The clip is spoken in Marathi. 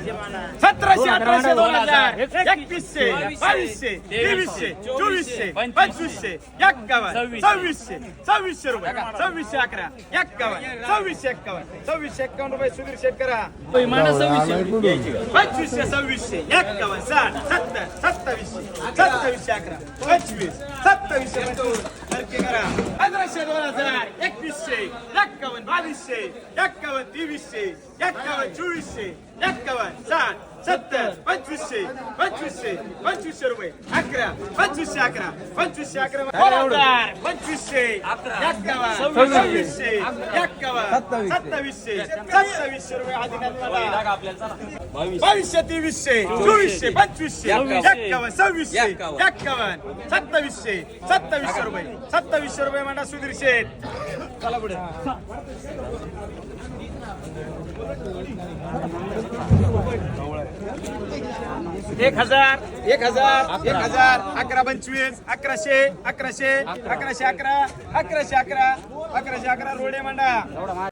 सतराशे अठराशे दोन हजार एकवीसशे बावीसशे तेवीसशे चोवीसशे पंचवीसशे एक्कावन्न सव्वीसशे सव्वीसशे रुपये सव्वीसशे अकरा एक्कावन्न सव्वीसशे एक्कावन्न सव्वीसशे एक्कावन्न रुपये सुधीर शेतकरा. पंचवीसशे सव्वीसशे एक्कावन्न साठ सत्तर सत्तावीसशे सत्तावीसशे अकरा पंचवीस सत्तावीसशे पंचवीस. करा. पंधराशे दोन हजार एकवीसशे एक्कावन्न बावीसशे एक्कावन्न तेवीसशे एक्कावन्न चोवीसशे एक्कावन्न साठ सत्तर पंचवीसशे पंचवीसशे पंचवीसशे रुपये अकरा पंचवीसशे अकरा पंचवीसशे अकरा पंचवीसशे एक्कावन्न सव्वीसशे एक्कावन्न सत्तावीसशे सत्तावीसशे रुपये आधी बावीसशे तेवीसशे चोवीसशे पंचवीसशे एक्कावन्न सव्वीसशे एक्कावन्न सत्तावीसशे सत्तावीसशे रुपये सत्तावीसशे रुपये म्हणा सुधीर शेठ चला पुढे एक हजार. एक हजार एक हजार अकरा पंचवीस अकराशे अकराशे अकराशे अकरा अकराशे अकरा अकराशे अकरा रोडे मांडा